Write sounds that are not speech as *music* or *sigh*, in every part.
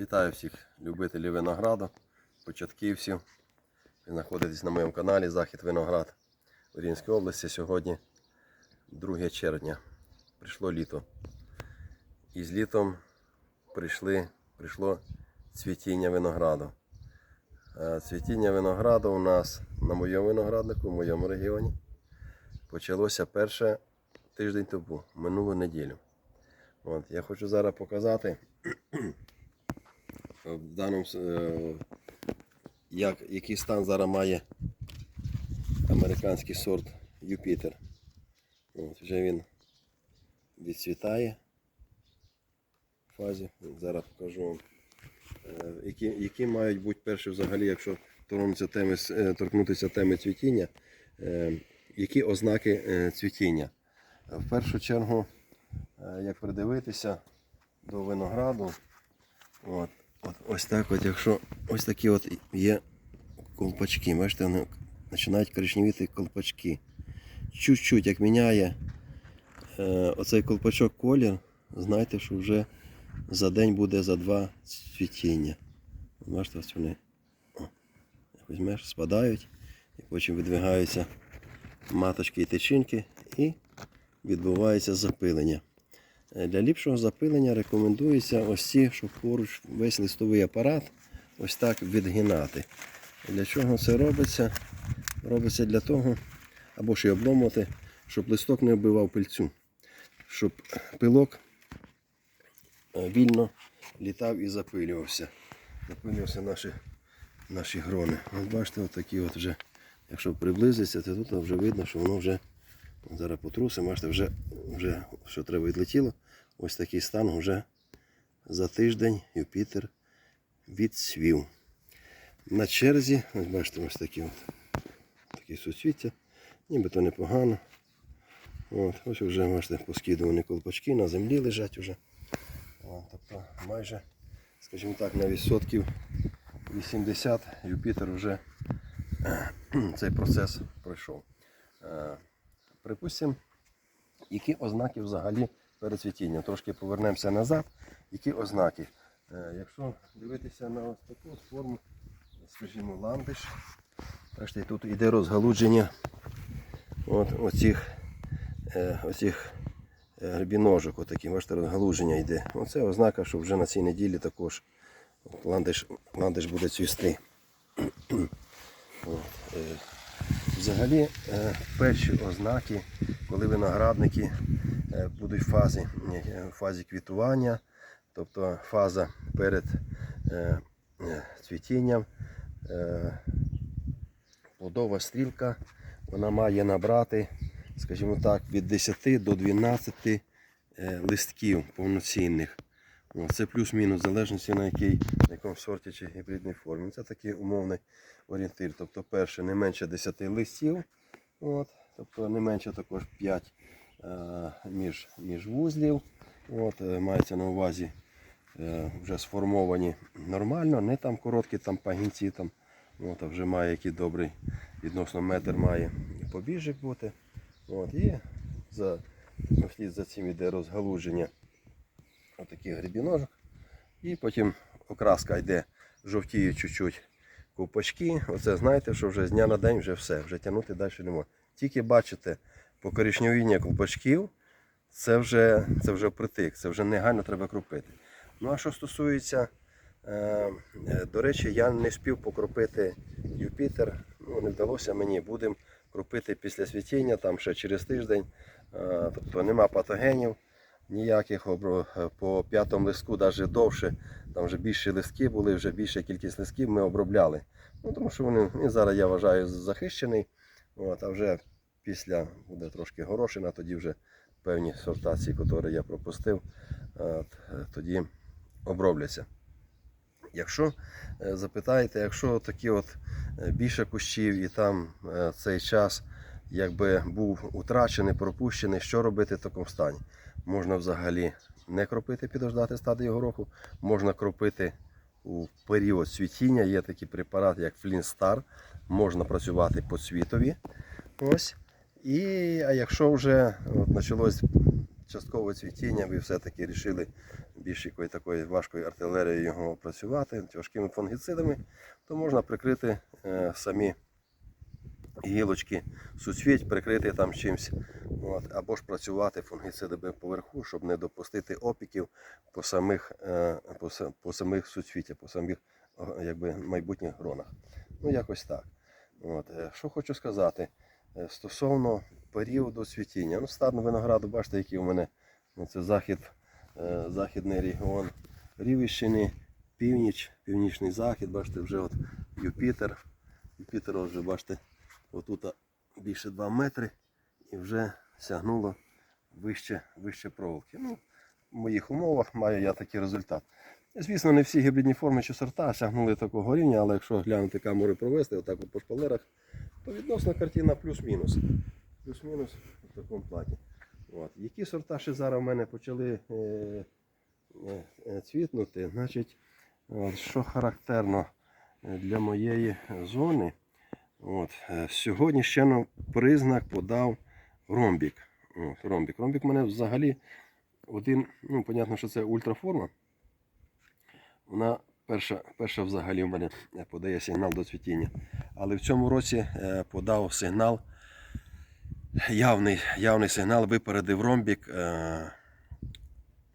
Вітаю всіх любителів винограду, початківців. Ви знаходитесь на моєму каналі Захід Виноград в Орінській області. Сьогодні 2 червня. Прийшло літо. І з літом прийшли, прийшло цвітіння винограду. Е, Цвітіння винограду у нас на моєму винограднику, в моєму регіоні. Почалося перше тиждень тому, минулу неділю. От, я хочу зараз показати в даному е, як, який стан зараз має американський сорт Юпітер. От, вже він відцвітає в фазі. Зараз покажу вам. Е, Які, які мають бути перші взагалі, якщо теми, е, торкнутися теми цвітіння, е, які ознаки е, цвітіння? Е, В першу чергу, е, як придивитися до винограду, От, от, ось так от, якщо ось такі от є колпачки, бачите, вони починають коричневіти колпачки. Чуть-чуть як міняє е, оцей колпачок колір, знайте, що вже за день буде за два цвітіння. Бачите, ось вони о, візьмеш, спадають, і потім видвигаються маточки і тичинки і відбувається запилення. Е, Для ліпшого запилення рекомендується ось ці, щоб поруч весь листовий апарат ось так відгинати. Для чого це робиться? Робиться для того, або ж і обломувати, щоб листок не вбивав пильцю, щоб пилок е, вільно літав і запилювався. Запилювався наші, наші грони. От бачите, от такі от вже, якщо приблизиться, то тут вже видно, що воно вже Зараз потрусимо, бачите, вже, вже що треба відлетіло. Ось такий стан вже за тиждень Юпітер відсвів. На черзі, ось бачите, ось такі от такі суцвіття, нібито непогано. От, ось вже бачите, поскидувані колпачки, на землі лежать вже. От, тобто майже, скажімо так, на відсотків 80 Юпітер вже *clears throat* цей процес пройшов. Е, Припустимо, які ознаки взагалі перед цвітінням. Трошки повернемося назад. Які ознаки? Е, Якщо дивитися на ось таку форму, скажімо, ландиш, бачите, тут йде розгалудження от, оцих, е, оцих е, грибіножок, отакі, бачите, розгалудження йде. Оце ознака, що вже на цій неділі також ландиш, ландиш буде цвісти. От, Взагалі перші ознаки, коли виноградники будуть в фазі, е, фазі квітування, тобто фаза перед е, е, цвітінням, е, плодова стрілка, вона має набрати, скажімо так, від 10 до 12 е, листків повноцінних. Це плюс-мінус, в залежності на якій, на якому сорті чи гібридній формі. Це такий умовний орієнтир. Тобто, перше, не менше 10 листів, от, тобто не менше також 5 е, між, між вузлів. От, е, мається на увазі е, вже сформовані нормально, не там короткі там пагінці, там, от, а вже має який добрий відносно метр має побіжик бути. От, і за, вслід за цим йде розгалуження отаких грибіножок. І потім окраска йде, жовтіють чуть-чуть ковпачки. Оце знаєте, що вже з дня на день вже все, вже тягнути далі не можна. Тільки бачите покоричневіння ковпачків, це вже, це вже притик, це вже негайно треба кропити. Ну а що стосується, е, е, до речі, я не спів покропити Юпітер, ну не вдалося мені, будемо кропити після світіння, там ще через тиждень, Е, тобто нема патогенів ніяких по п'ятому листку, навіть довше, там вже більше листки були, вже більша кількість листків ми обробляли. Ну, тому що вони, він зараз, я вважаю, захищений. От, а вже після буде трошки горошина, тоді вже певні сортації, які я пропустив, тоді обробляться. Якщо е, запитаєте, якщо такі от е, більше кущів і там е, цей час якби був утрачений, пропущений, що робити в такому стані? Можна взагалі не кропити, підождати стадію гороху, можна кропити у період цвітіння. Є такий препарат, як Флінстар, можна працювати по цвітові. Ось. І, а якщо вже от, почалось часткове цвітіння, ви все-таки вирішили більш якої такої важкої артилерії його працювати, тяжкими фунгіцидами, то можна прикрити е, самі гілочки суцвіть, прикрити там чимось. От, або ж працювати фунгіцидами поверху, щоб не допустити опіків по самих, е, по, по самих суцвіттях, по самих якби, майбутніх гронах. Ну, якось так. От, е, що хочу сказати стосовно періоду цвітіння. Ну, стадно винограду, бачите, який у мене це захід, е, західний регіон Рівищини, північ, північний захід, бачите, вже от Юпітер. Юпітер вже бачите, отут більше 2 метри і вже сягнуло вище, вище проволоки. Ну, в моїх умовах маю я такий результат. Звісно, не всі гібридні форми чи сорта сягнули такого рівня, але якщо глянути камери провести, отак от по шпалерах, то відносно картина плюс-мінус. Плюс-мінус в такому плані. От. Які сорта ще зараз в мене почали е, е, е, цвітнути? Значить, от, що характерно е, для моєї зони, от, е, сьогодні ще на признак подав ромбік. От, ромбік. Ромбік мене взагалі один, ну, понятно, що це ультраформа. Вона перша, перша взагалі в мене е, подає сигнал до цвітіння. Але в цьому році е, подав сигнал, явний, явний сигнал випередив ромбік. Е,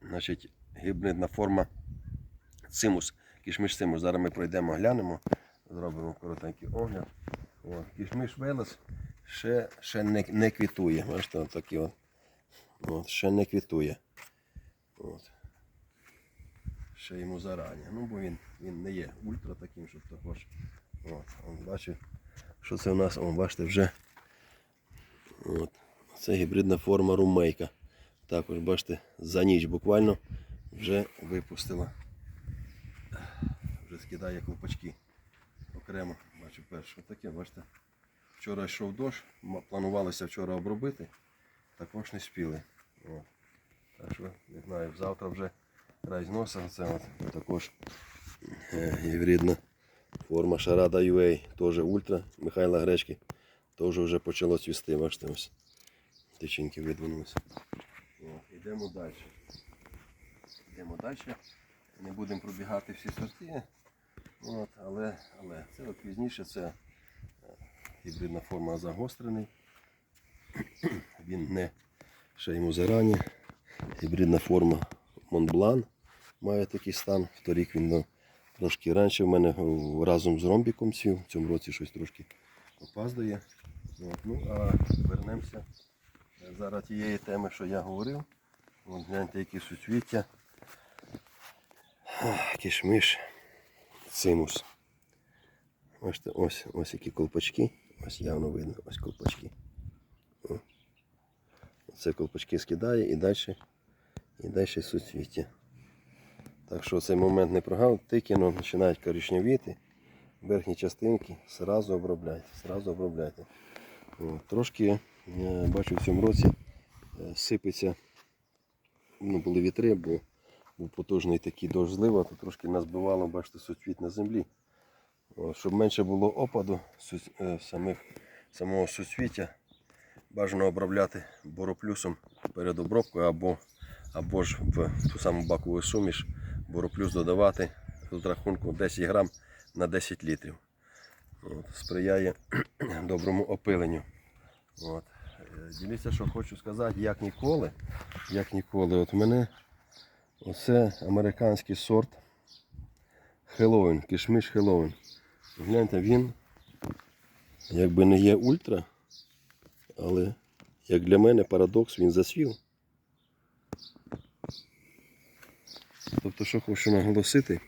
значить, гібридна форма цимус, кішмиш цимус. Зараз ми пройдемо, глянемо, зробимо коротенький огляд. О, кішмиш велес ще, ще не, не квітує. Бачите, от. От, ще не квітує. От ще йому зарані. Ну, бо він, він не є ультра таким, щоб також. От, он бачив, що це у нас, он, бачите, вже. От, це гібридна форма румейка. Також, бачите, за ніч буквально вже випустила. Вже скидає колпачки. Окремо, бачу перше. Таке, бачите. Вчора йшов дощ, планувалося вчора обробити, також не спіли. Так що, не знаю, завтра вже край зноса, це от також е, гібридна форма Шарада UA, теж ультра Михайла Гречки. Теж вже почало цвісти, бачите, ось. Тичинки видвинулися. Йдемо далі. Йдемо далі. Не будемо пробігати всі сорти. От, але, але це от пізніше це е, гібридна форма загострений. Він не ще йому зарані. Гібридна форма Монблан має такий стан. Вторік він ну, трошки раніше в мене разом з ромбіком сів. В цьому році щось трошки опаздує. От, ну, а вернемося е, зараз тієї теми, що я говорив. От гляньте, які суцвіття. Кішмиш, цимус. Бачите, ось, ось які колпачки. Ось явно видно, ось колпачки. О. Це колпачки скидає і далі, і далі суцвіття. Так що цей момент не прогав, тільки ну, починають коричневіти. Верхні частинки сразу обробляйте, сразу обробляйте. О, трошки е, бачу в цьому році е, сипеться, ну, були вітри, бо був потужний такий дощ злива, то трошки нас збивало, бачите, суцвіт на землі. О, щоб менше було опаду е, самих, самого суцвіття, бажано обробляти бороплюсом перед обробкою або, або ж в ту саму бакову суміш бороплюс додавати з рахунку 10 грам на 10 літрів. От, сприяє *clears throat* доброму опиленню. От. Е, Дивіться, що хочу сказати, як ніколи, як ніколи, от мене оце американський сорт Хеллоуін, кишмиш Хеллоуін. Гляньте, він якби не є ультра, але як для мене парадокс, він засвів. Тобто, що хочу наголосити,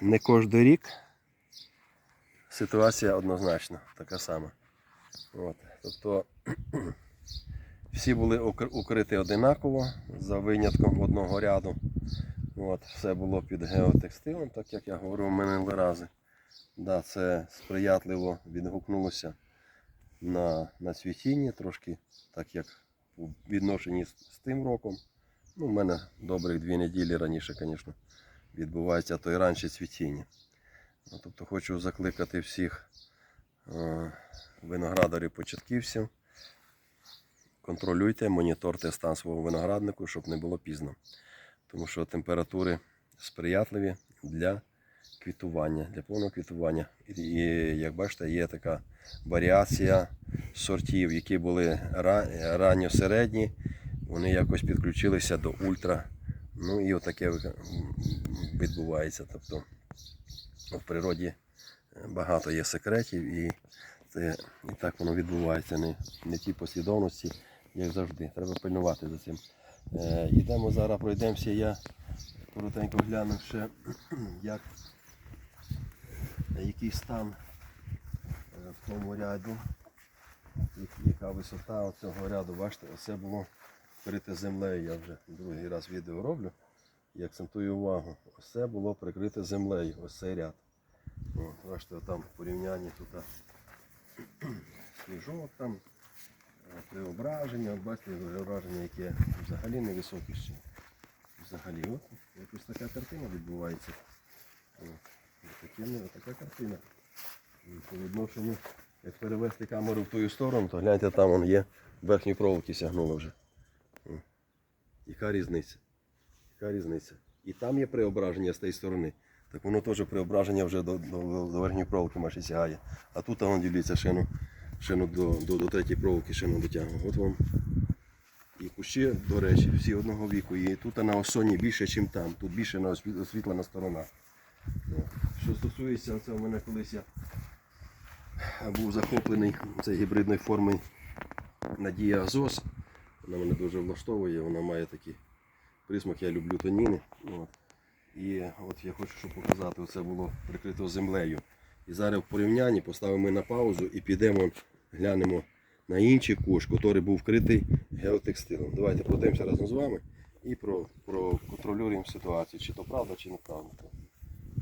не кожен рік ситуація однозначно така сама. От. Тобто *clears throat* всі були укриті одинаково за винятком одного ряду. От, все було під геотекстилем, так як я говорив минулі рази. Да, це сприятливо відгукнулося на, на цвітінні, трошки так як у відношенні з, з тим роком. Ну, у мене добрих дві неділі раніше, звісно, відбувається то і раніше цвітіння. Ну, тобто хочу закликати всіх е, виноградарів початківців контролюйте, моніторте стан свого винограднику, щоб не було пізно. Тому що температури сприятливі для квітування, для повного квітування. І, як бачите, є така варіація сортів, які були ранньо середні, вони якось підключилися до ультра. Ну і отаке відбувається. Тобто в природі багато є секретів, і, це, і так воно відбувається. Не, не в тій послідовності, як завжди. Треба пильнувати за цим. Е, ідемо зараз, пройдемося. Я коротенько гляну ще, *clears throat* як, який стан е, в тому ряду, яка висота цього ряду. Бачите, оце було вкрите землею. Я вже другий раз відео роблю. І акцентую увагу. Оце було прикрите землею, ось цей ряд. От, бачите, там в порівнянні тут *clears throat* сніжок там, е, преображення, бачите, преображення, яке взагалі невисоке ще. Взагалі, от якось така картина відбувається. Ну, така картина. По відношенню, як перевести камеру в ту сторону, то гляньте, там вон є верхні проволоки сягнули вже. Яка різниця? Яка різниця? І там є преображення з тієї сторони. Так воно теж преображення вже до, до, до верхньої проволоки майже сягає. А тут воно дивіться, шину, шину до, до, до третьої проволоки шину дотягнув. От вам. І кущі, до речі, всі одного віку. І тут на осоні більше, ніж там. Тут більше на освітлена сторона. Що стосується, це у мене колись я був захоплений цією гібридною формою Надія Азос. Вона мене дуже влаштовує, вона має такий присмак, я люблю тоніни. От. І от я хочу, щоб показати, оце було прикрито землею. І зараз в порівнянні поставимо на паузу і підемо, глянемо на інший куш, який був вкритий геотекстилом. Давайте пройдемося разом з вами і про, проконтролюємо ситуацію, чи то правда, чи неправда.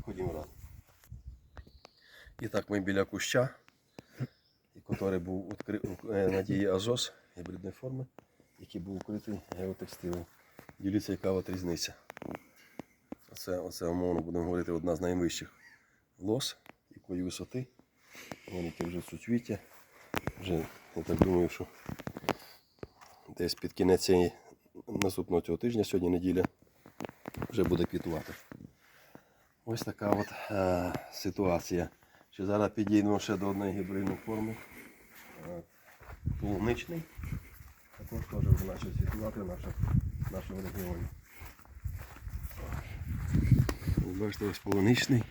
Ходімо разом. І так ми біля куща, який був е, Надії Азос гібридної форми, який був укритий геотекстилом. Діліться, яка от різниця. Оце, оце умовно будемо говорити одна з найвищих лос, якої висоти. Які вже суцвіття. Вже, я так думаю, що десь під кінець наступного цього тижня, сьогодні неділя, вже буде квітувати. Ось така от е, ситуація. Ще зараз підійдемо ще до одної гібридної форми. Е, полуничний. Також теж вже почав світлувати в нашому, в регіоні. Бачите, ось полуничний.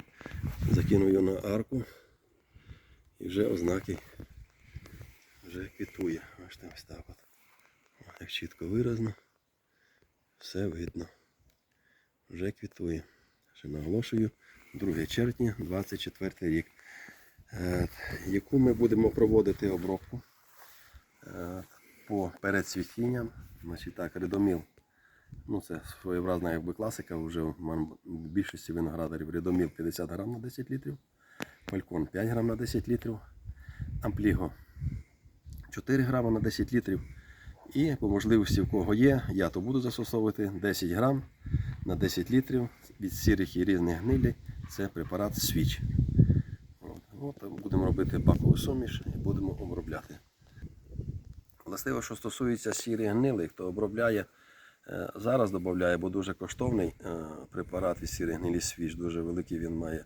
Закинув його на арку. І вже ознаки вже квітує. Бачите, ось так от. Як чітко виразно. Все видно. Вже квітує. Ще наголошую. 2 червня 24 рік. Е, Яку ми будемо проводити обробку е, по передцвітінням. Значить так, редоміл. Ну, це своєобразна якби класика, вже в більшості виноградарів редоміл 50 грам на 10 літрів, фалькон 5 грам на 10 літрів, ампліго 4 грама на 10 літрів. І по можливості, в кого є, я то буду застосовувати 10 грам на 10 літрів від сірих і різних гнилі. Це препарат свіч. От будемо робити бакову суміш і будемо обробляти. Властиво, що стосується сірих гнилих, хто обробляє, е, зараз додає, бо дуже коштовний е, препарат від сірих гнилі свіж, дуже великий він має.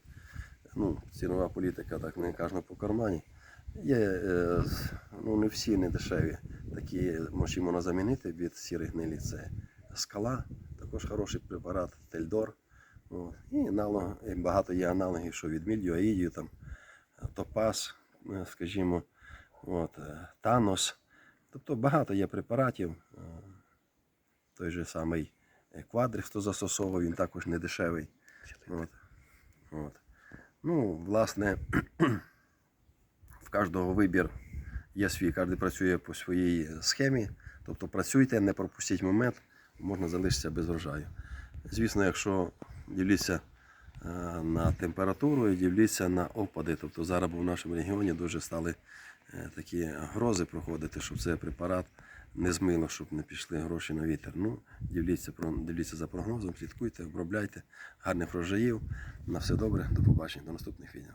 Ну, цінова політика, так не кажемо по кармані. Є, е, ну не всі не дешеві. Такі можемо замінити від сірих гнилі. Це скала, також хороший препарат, тельдор. І аналог, і багато є аналогів, що від мільдію, аїдію, там, топаз, скажімо, от, танос. Тобто багато є препаратів. е, Той же самий е, квадрик, хто застосовував, він також не дешевий. От. От. Ну, власне, *clears throat* в кожного вибір є свій, кожен працює по своїй схемі. Тобто працюйте, не пропустіть момент, можна залишитися без врожаю. Звісно, якщо дивлюся е, на температуру і дивлюся на опади. Тобто зараз в нашому регіоні дуже стали такі грози проходити, щоб цей препарат не змило, щоб не пішли гроші на вітер. Ну, дивіться, дивіться за прогнозом, слідкуйте, обробляйте, гарних врожаїв. На все добре, до побачення, до наступних відео.